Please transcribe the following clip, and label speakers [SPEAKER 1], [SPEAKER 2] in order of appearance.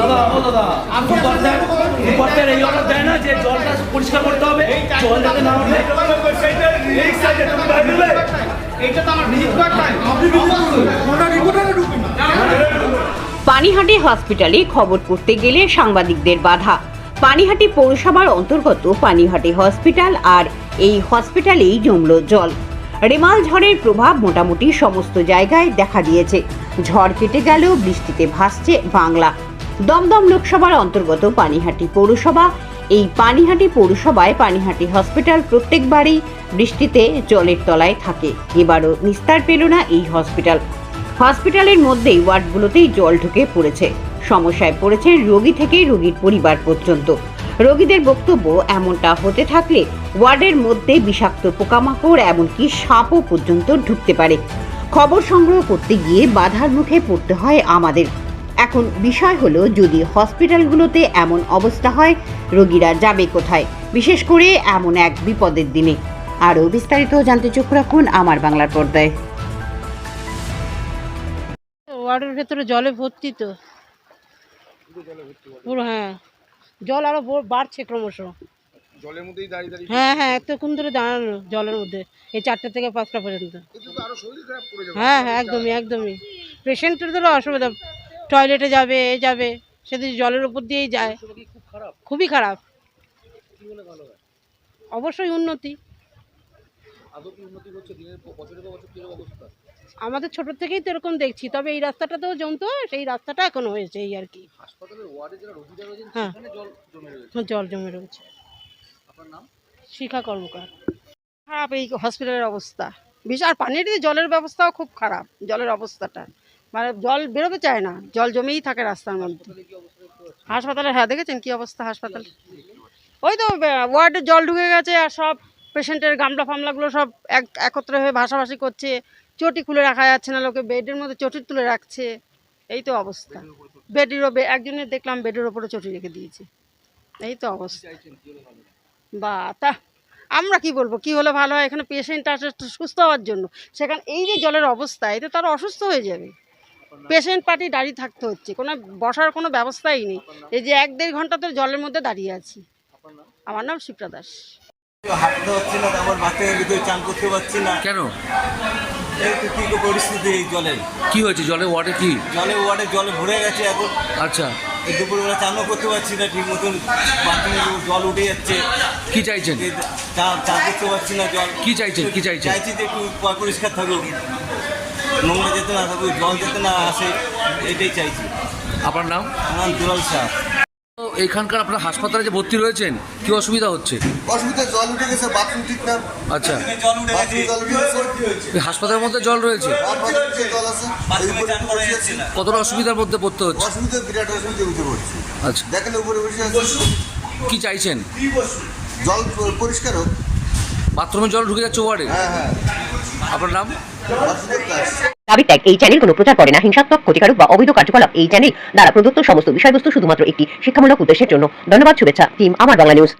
[SPEAKER 1] দাদা ও দাদা superstar superstar এই অর্ডার দেয় না যে জলটা পরিষ্কার করতে হবে জল যাতে না ওঠে
[SPEAKER 2] এইটা তো আমার ভিজিট কার্ড নাই
[SPEAKER 3] পানিহাটি হসপিটালে খবর করতে গেলে সাংবাদিকদের বাধা। পানিহাটি পৌরসভার অন্তর্গত পানিহাটি হসপিটাল আর এই হসপিটালেই জমল জল। রেমাল ঝড়ের প্রভাব মোটামুটি সমস্ত জায়গায় দেখা দিয়েছে। ঝড় কেটে গেলেও বৃষ্টিতে ভাসছে বাংলা। দমদম লোকসভার অন্তর্গত পানিহাটি পৌরসভা। এই পানিহাটি পৌরসভায় পানিহাটি হসপিটাল প্রত্যেকবারই বৃষ্টিতে জলের তলায় থাকে। এবারও নিস্তার পেল না এই হসপিটাল। হসপিটালের মধ্যেই ওয়ার্ডগুলোতেই জল ঢুকে পড়েছে। সমস্যায় পড়েছে রোগী থেকে রোগীর পরিবার পর্যন্ত। রোগীদের বক্তব্য এমনটা হতে থাকলে ওয়ার্ডের মধ্যে বিষাক্ত পোকামাকড়, এমনকি সাপও পর্যন্ত ঢুকতে পারে। খবর সংগ্রহ করতে গিয়ে বাধার মুখে পড়তে হয় আমাদের। এখন বিষয় হলো যদি হসপিটালগুলোতে এমন অবস্থা হয় রোগীরা যাবে কোথায়? বিশেষ করে এমন এক বিপদের দিনে। আরও বিস্তারিত জানতে চোখ রাখুন আমার বাংলার পর্দায়।
[SPEAKER 4] ওয়ার্ডের ভেতরে জলে ভর্তি তো। পুরো হ্যাঁ। জল আরও বাড়ছে ক্রমশ।
[SPEAKER 2] জলের মধ্যেই দাঁড়িয়ে দাঁড়িয়ে
[SPEAKER 4] হ্যাঁ হ্যাঁ এতক্ষণ ধরে দাঁড়ানো জলের মধ্যে এই চারটে থেকে পাঁচটা পর্যন্ত।
[SPEAKER 2] এতে তো আরও শরীর খারাপ করে যাবে।
[SPEAKER 4] হ্যাঁ হ্যাঁ একদমই একদমই। পেশেন্টের ধরো অসুবিধা। টয়লেটে যাবে এ যাবে সে সেদিন জলের উপর দিয়েই যায়। খুবই খারাপ। অবশ্যই উন্নতি। আমাদের ছোট থেকেই তো এরকম দেখছি তবে এই রাস্তাটাতেও জমতো সেই রাস্তাটা এখন হয়েছে এই আর কি। হ্যাঁ। হ্যাঁ, জল জমে রয়েছে। শিখা কর্মকার। খারাপ এই হসপিটালের অবস্থা। বিশাল পানির জলের ব্যবস্থাও খুব খারাপ জলের অবস্থাটা। মানে জল বেরোতে চায় না, জল জমেই থাকে রাস্তার মধ্যে। হাসপাতালে হ্যাঁ দেখেছেন কি অবস্থা হাসপাতাল? ওই তো ওয়ার্ডে জল ঢুকে গেছে আর সব পেশেন্টের গামলা ফামলাগুলো সব এক, একত্রে হয়ে ভাসাভাসি করছে। চটি খুলে রাখা যাচ্ছে না লোকে, বেডের মধ্যে চটি তুলে রাখছে। এই তো অবস্থা। বেডের একজনের দেখলাম বেডের ওপরে চটি রেখে দিয়েছে। এই তো অবস্থা। বা, তা, আমরা কি বলব? কি হলে ভালো হয়? এখানে পেশেন্ট আসে সুস্থ হওয়ার জন্য। সেখানে এই যে জলের অবস্থা, এতে তারা অসুস্থ হয়ে যাবে। পেশেন্ট পার্টি দাঁড়িয়ে থাকতে হচ্ছে। কোনো বসার কোনো ব্যবস্থাই নেই। এই যে এক দেড় ঘণ্টা তো জলের মধ্যে দাঁড়িয়ে আছি। আমার নাম শিপ্রা দাস।
[SPEAKER 5] হাঁটতে পারছি না আমার বাচ্চাদের ভিতরে চান করতে পারছি না।
[SPEAKER 6] কেন?
[SPEAKER 5] এই তো কি পরিস্থিতি এই জলের
[SPEAKER 6] কি হয়েছে? জলে ওয়ার্ডে কি?
[SPEAKER 5] জলে ওয়ার্ডে জলে ভরে গেছে এখন।
[SPEAKER 6] আচ্ছা।
[SPEAKER 5] এই দুপুরবেলা চানও করতে পারছি না ঠিক মতন বাথরুমে জল উঠে যাচ্ছে।
[SPEAKER 6] কি চাইছেন?
[SPEAKER 5] এই চা- চান করতে পারছি না জল।
[SPEAKER 6] কি চাইছেন? কি চাইছেন?
[SPEAKER 5] চাইছি যে একটু প- পরিষ্কার থাকুক। নোংরা যেতে না থাকুক জল যেতে না আসে এটাই চাইছি।
[SPEAKER 6] আপনার নাম?
[SPEAKER 5] আমার নাম দুলাল শাহ।
[SPEAKER 6] এখানকার আপনার হাসপাতালে যে ভর্তি রয়েছেন কি অসুবিধা হচ্ছে?
[SPEAKER 7] অসুবিধা জল উঠে গেছে বাথরুম ঠিক না।
[SPEAKER 6] আচ্ছা।
[SPEAKER 5] জল উঠে গেছে।
[SPEAKER 7] বাথরুম জল উঠে গেছে।
[SPEAKER 6] হাসপাতালের মধ্যে জল রয়েছে?
[SPEAKER 7] আর বাথরুমে যে জল আছে। এই
[SPEAKER 5] বাথরুমে
[SPEAKER 7] উপরে
[SPEAKER 5] চান করা
[SPEAKER 7] বসে
[SPEAKER 5] যাচ্ছে
[SPEAKER 7] আছি।
[SPEAKER 5] না
[SPEAKER 6] কতটা অসুবিধার মধ্যে পড়তে হচ্ছে?
[SPEAKER 7] অসুবিধা বিরাট অসুবিধা উঠে পড়ছে।
[SPEAKER 6] আচ্ছা।
[SPEAKER 7] দেখেন উপরে বসে
[SPEAKER 6] কি চাইছেন?
[SPEAKER 7] জল পরিষ্কার হোক।
[SPEAKER 6] বাথরুমে জল ঢুকে যাচ্ছে ওয়ার্ডে।
[SPEAKER 7] হ্যাঁ হ্যাঁ।
[SPEAKER 6] আপনার নাম?
[SPEAKER 8] দাবি ত্যাগ এই চ্যানেল কোনো প্রচার করে না হিংসাত্মক ক্ষতিকারক বা অবৈধ কার্যকলাপ এই চ্যানেল দ্বারা প্রদত্ত সমস্ত বিষয়বস্তু শুধুমাত্র একটি শিক্ষামূলক উদ্দেশ্যের জন্য। ধন্যবাদ শুভেচ্ছা টিম আমার বাংলা নিউজ